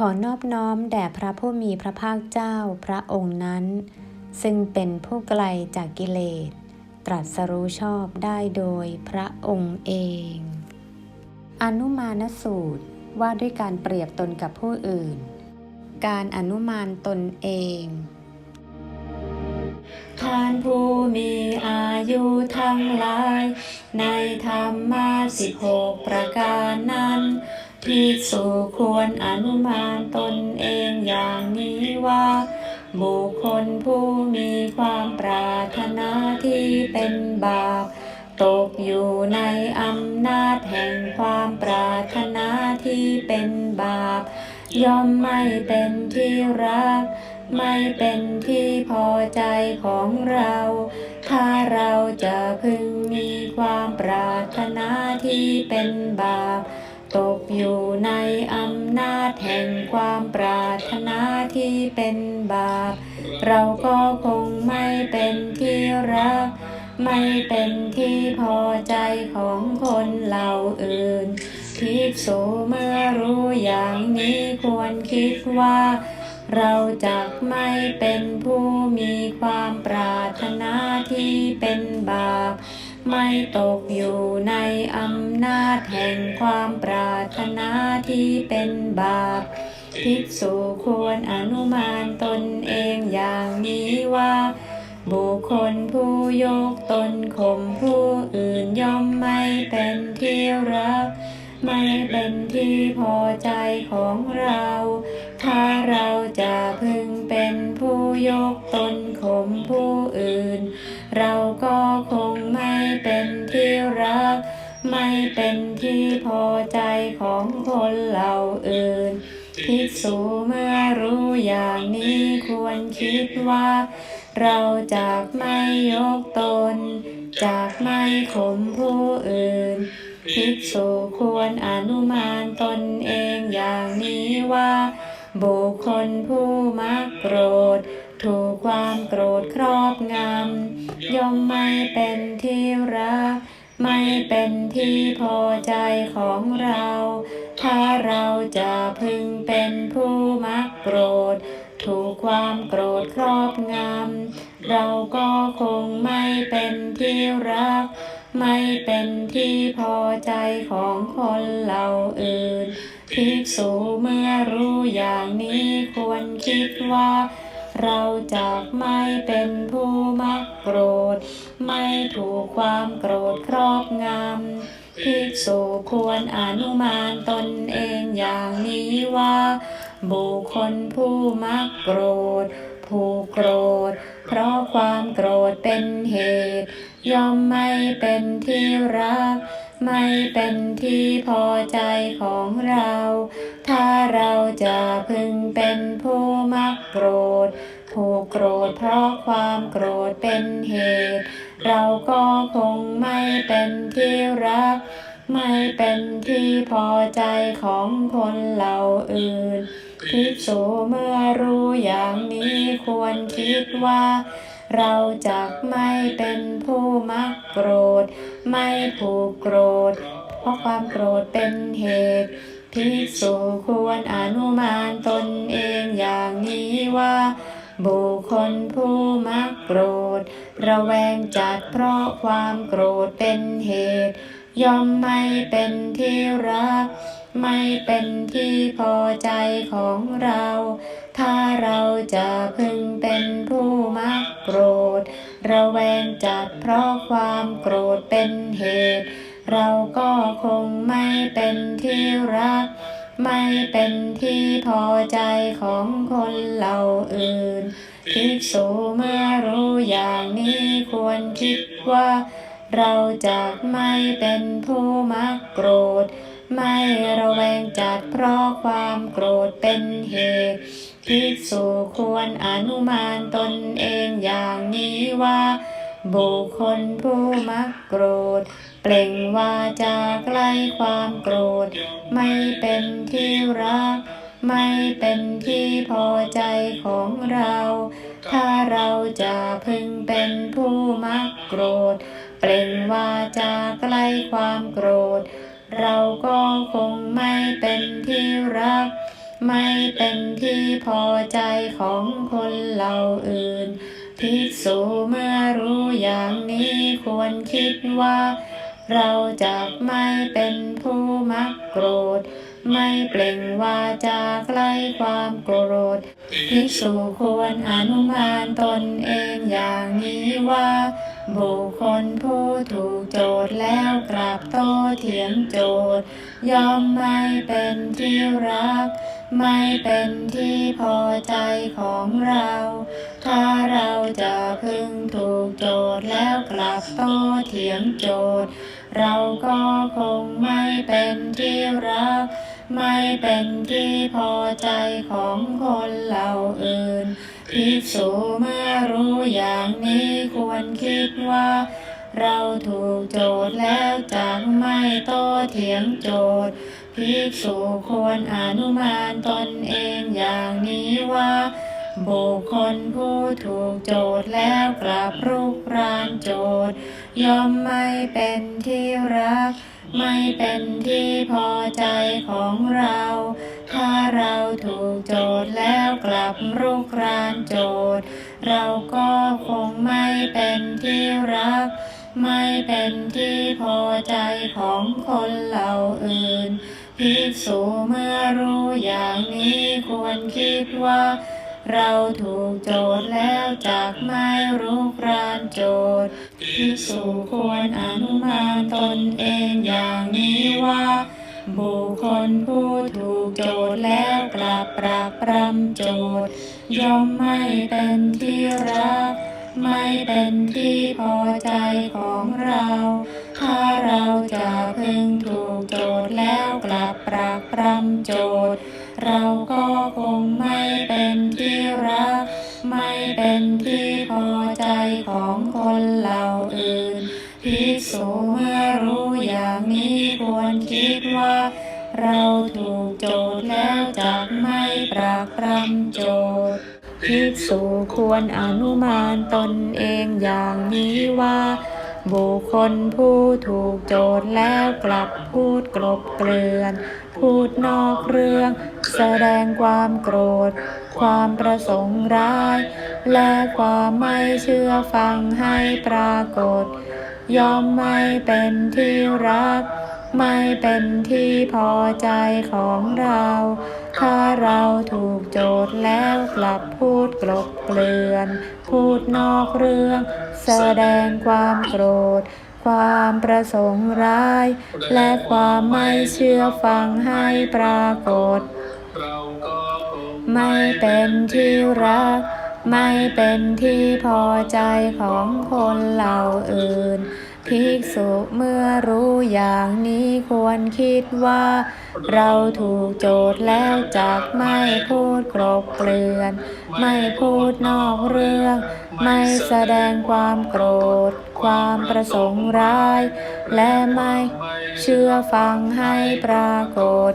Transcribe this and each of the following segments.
ขอนอบน้อมแด่พระผู้มีพระภาคเจ้าพระองค์นั้น ซึ่งเป็นผู้ไกลจากกิเลส ตรัสรู้ชอบได้โดยพระองค์เอง อนุมานสูตรว่าด้วยการเปรียบตนกับผู้อื่น การอนุมานตนเอง ท่านผู้มีอายุทั้งหลาย ในธรรมาสิบหกประการนั้น ภิกษุควรอนุมานตนเองอย่างนี้ว่า บุคคลผู้มีความปรารถนาที่เป็นบาป ตกอยู่ในอำนาจแห่งความปรารถนาที่เป็นบาป ย่อมไม่เป็นที่รัก ไม่เป็นที่พอใจของเรา ถ้าเราจะพึงมีความปรารถนาที่เป็นบาป ตกอยู่ในอำนาจแห่งความปรารถนาที่เป็นบาป เราก็คงไม่เป็นที่รัก ไม่เป็นที่พอใจของคนเหล่าอื่นภิกษุเมื่อรู้อย่างนี้ควรคิดว่าเราจะไม่เป็นผู้มีความปรารถนาที่เป็นบาป ไม่ตกอยู่ในอำนาจแห่งความปรารถนาที่เป็นบาป ภิกษุควรอนุมานตนเองอย่างนี้ว่า บุคคลผู้ยกตนข่มผู้อื่นย่อมไม่เป็นที่รัก ไม่เป็นที่พอใจของเรา ถ้าเราจะพึงเป็นผู้ยกตนข่มผู้อื่น เราก็คงไม่เป็นที่รัก ไม่เป็นที่พอใจของคนเหล่าอื่นภิกษุเมื่อรู้อย่างนี้ควรคิดว่า เราจากไม่ยกตน จากไม่ข่มผู้อื่นภิกษุควรอนุมานตนเองอย่างนี้ว่า บุคคลผู้มักโกรธ ถูกความโกรธครอบงำย่อมไม่เป็นที่รัก ไม่เป็นที่พอใจของเรา ถ้าเราจะพึงเป็นผู้มักโกรธ ถูกความโกรธครอบงำเราก็คงไม่เป็นที่รัก ไม่เป็นที่พอใจของคนเหล่าอื่นภิกษุเมื่อรู้อย่างนี้ควรคิดว่า เราจะไม่เป็นผู้มักโกรธ ไม่ถูกความโกรธครอบงำภิกษุควรอนุมานตนเองอย่างนี้ว่า บุคคลผู้มักโกรธ ผู้โกรธ เพราะความโกรธเป็นเหตุ ย่อมไม่เป็นที่รักไม่เป็นที่พอใจของเรา ถ้าเราจะพึงเป็นผู้มักโกรธ ผู้โกรธเพราะความโกรธเป็นเหตุ เราก็คงไม่เป็นที่รัก ไม่เป็นที่พอใจของคนเหล่าอื่นภิกษุเมื่อรู้อย่างนี้ควรคิดว่าเราจะไม่เป็นผู้มักโกรธ ไม่ผูกโกรธ เพราะความโกรธเป็นเหตุภิกษุควรอนุมานตนเองอย่างนี้ว่า บุคคลผู้มักโกรธ ระแวงจัดเพราะความโกรธเป็นเหตุ ย่อมไม่เป็นที่รัก ไม่เป็นที่พอใจของเรา ถ้าเราจะพึงเป็นผู้มักโกรธ ระแวงจัดเพราะความโกรธเป็นเหตุ เราก็คงไม่เป็นที่รัก ไม่เป็นที่พอใจของคนเหล่าอื่น ภิกษุเมื่อรู้อย่างนี้ควรคิดว่า เราจะไม่เป็นผู้มักโกรธ ไม่ระแวงจัดเพราะความโกรธเป็นเหตุภิกษุควรอนุมานตนเองอย่างนี้ว่า บุคคลผู้มักโกรธ เปล่งวาจาใกล้ความโกรธ ไม่เป็นที่รัก ไม่เป็นที่พอใจของเรา ถ้าเราจะพึงเป็นผู้มักโกรธ เปล่งวาจาใกล้ความโกรธ เราก็คงไม่เป็นที่รัก ไม่เป็นที่พอใจของคนเหล่าอื่นภิกษุเมื่อรู้อย่างนี้ควรคิดว่า เราจะไม่เป็นผู้มักโกรธ ไม่เปล่งวาจาใกล้ความโกรธภิกษุควรอนุมานตนเองอย่างนี้ว่า บุคคลผู้ถูกโจทย์แล้วกลับโตเถียงโจทย์ย่อมไม่เป็นที่รัก ไม่เป็นที่พอใจของเรา ถ้าเราจะพึงถูกโจทย์แล้วกลับโตเถียงโจทย์ เราก็คงไม่เป็นที่รัก ไม่เป็นที่พอใจของคนเหล่าอื่นภิกษุเมื่อรู้อย่างนี้ควรคิดว่า เราถูกโจทย์แล้วจะไม่โต้เถียงโจทย์ภิกษุควรอนุมานตนเองอย่างนี้ว่า บุคคลผู้ถูกโจทย์แล้วกลับรุกรานโจทย์ ย่อมไม่เป็นที่รัก ไม่เป็นที่พอใจของเรา ถ้าเราถูกโจทย์แล้วกลับรุกรานโจทย์ เราก็คงไม่เป็นที่รัก ไม่เป็นที่พอใจของคนเหล่าอื่น ภิกษุเมื่อรู้อย่างนี้ควรคิดว่า เราถูกโจทย์แล้วจากไม่รุกรานโจทย์ภิกษุควรอนุมานตนเองอย่างนี้ว่าบุคคลผู้ถูกโจทย์แล้วกลับปรากปรำโจทย์ย่อมไม่เป็นที่รัก ไม่เป็นที่พอใจของเรา ถ้าเราจะพึงถูกโจทย์แล้วกลับปรากปรำโจทย์เราก็ นเหล่าอื่นภิกษุเมื่อรู้อย่างนี้ควรคิดว่า เราถูกโจทย์แล้วจากไม่ปรากปรำโจทย์ภิกษุควรอนุมานตนเองอย่างนี้ว่า บุคคลผู้ถูกโจทย์แล้วกลับพูดกลบเกลื่อน พูดนอกเรื่อง แสดงความโกรธ ความประสงค์ร้าย และความไม่เชื่อฟังให้ปรากฏ ย่อมไม่เป็นที่รัก ไม่เป็นที่พอใจของเรา ถ้าเราถูกโจทย์แล้วกลับพูดกลบเกลื่อน พูดนอกเรื่อง แสดงความโกรธความประสงค์ร้าย และความไม่เชื่อฟังให้ปรากฏ ไม่เป็นที่รัก ไม่เป็นที่พอใจของคนเหล่าอื่น ภิกษุเมื่อรู้อย่างนี้ควรคิดว่า เราถูกโจทย์แล้วจากไม่พูดกรบเกลื่อน ไม่พูดนอกเรื่อง ไม่แสดงความโกรธ ความประสงค์ร้าย และไม่เชื่อฟังให้ปรากฏ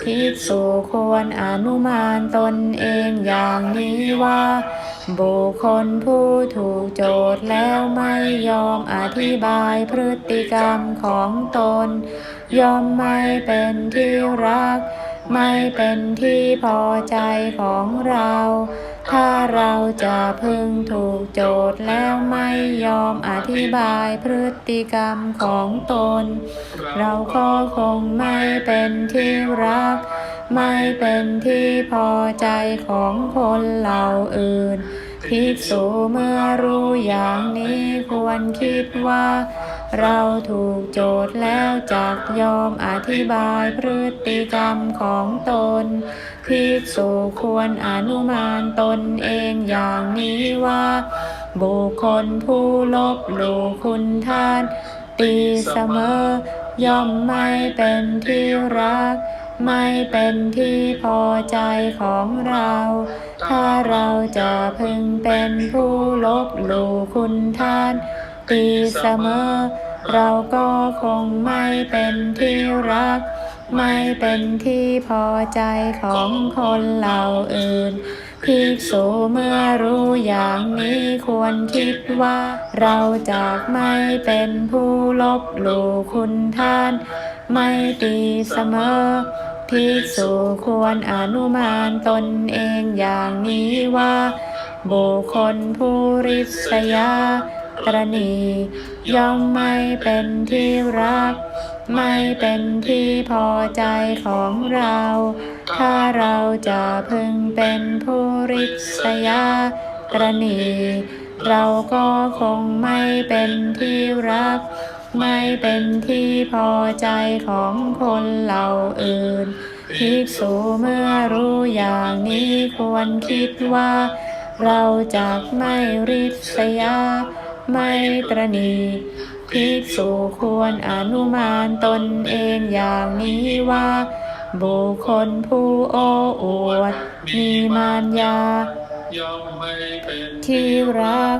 ภิกษุควรอนุมานตนเองอย่างนี้ว่า บุคคลผู้ถูกโจทย์แล้วไม่ยอมอธิบายพฤติกรรมของตน ยอมไม่เป็นที่รัก ไม่เป็นที่พอใจของเรา ถ้าเราจะพึงถูกโจทย์แล้วไม่ยอมอธิบายพฤติกรรมของตน เราก็คงไม่เป็นที่รัก ไม่เป็นที่พอใจของคนเหล่าอื่น ภิกษุเมื่อรู้อย่างนี้ควรคิดว่า เราถูกโจทย์แล้วจักยอมอธิบายพฤติกรรมของตน ภิกษุควรอนุมานตนเองอย่างนี้ว่า บุคคลผู้ลบหลู่คุณท่านตีเสมอย่อมไม่เป็นที่รัก ไม่เป็นที่พอใจของเรา ถ้าเราจะพึงเป็นผู้ลบหลู่คุณท่าน ตีเสมอ เราก็คงไม่เป็นที่รัก ไม่เป็นที่พอใจของคนเหล่าอื่นภิกษุเมื่อรู้อย่างนี้ควรคิดว่า เราจะไม่เป็นผู้ลบหลู่คุณท่าน ไม่ตีเสมอ ภิกษุควรอนุมานตนเองอย่างนี้ว่า บุคคลผู้ริษยาตรณีย่อมไม่เป็นที่รัก ไม่เป็นที่พอใจของเรา ถ้าเราจะพึงเป็นผู้ริษยาตรณีเราก็คงไม่เป็นที่รัก ไม่เป็นที่พอใจของคนเหล่าอื่น ภิกษุเมื่อรู้อย่างนี้ควรคิดว่า เราจะไม่ริษยา ไม่ตรณีภิกษุควรอนุมานตนเองอย่างนี้ว่า บุคคลผู้โอ้อวด มีมารยา ที่รัก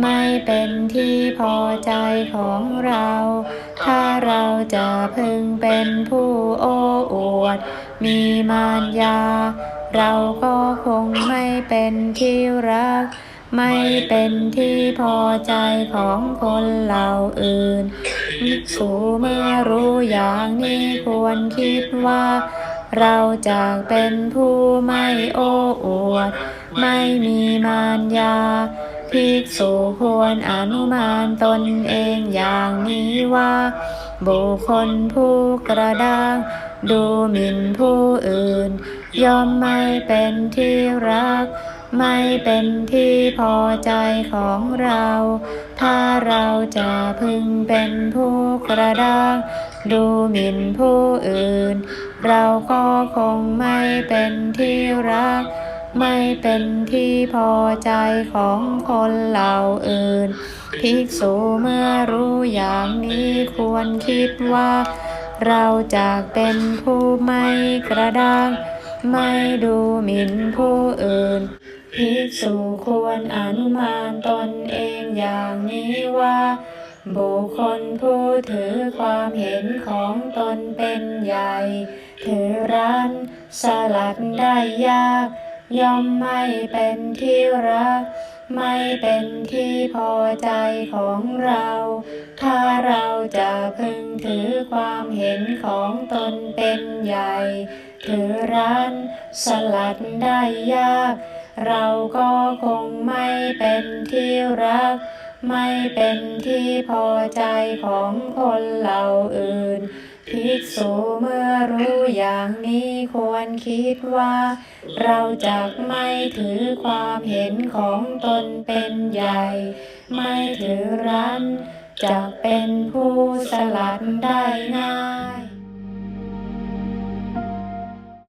ไม่เป็นที่พอใจของเรา ถ้าเราจะพึงเป็นผู้โอ้อวด มีมารยา เราก็คงไม่เป็นที่รัก ไม่เป็นที่พอใจของคนเหล่าอื่นภิกษุเมื่อรู้อย่างนี้ควรคิดว่า เราจะเป็นผู้ไม่โอ้อวด ไม่มีมารยา ภิกษุควรอนุมานตนเองอย่างนี้ว่า บุคคลผู้กระด้าง ดูหมิ่นผู้อื่น ย่อมไม่เป็นที่รัก ไม่เป็นที่พอใจของเรา ถ้าเราจะพึงเป็นผู้กระด้าง ดูหมิ่นผู้อื่น เราก็คงไม่เป็นที่รัก ไม่เป็นที่พอใจของคนเหล่าอื่น ภิกษุเมื่อรู้อย่างนี้ควรคิดว่า เราจะเป็นผู้ไม่กระด้าง ไม่ดูหมิ่นผู้อื่น ภิกษุควรอนุมานตนเองอย่างนี้ว่าบุคคลผู้ถือความเห็นของตนเป็นใหญ่ ถือรั้นสลัดได้ยาก ย่อมไม่เป็นที่รัก ไม่เป็นที่พอใจของเรา ถ้าเราจะพึงถือความเห็นของตนเป็นใหญ่ ถือรั้นสลัดได้ยาก เราก็คงไม่เป็นที่รัก ไม่เป็นที่พอใจของคนเหล่าอื่น ภิกษุเมื่อรู้อย่างนี้ควรคิดว่า เราจะไม่ถือความเห็นของตนเป็นใหญ่ ไม่ถือรั้นจะเป็นผู้สลัดได้ง่าย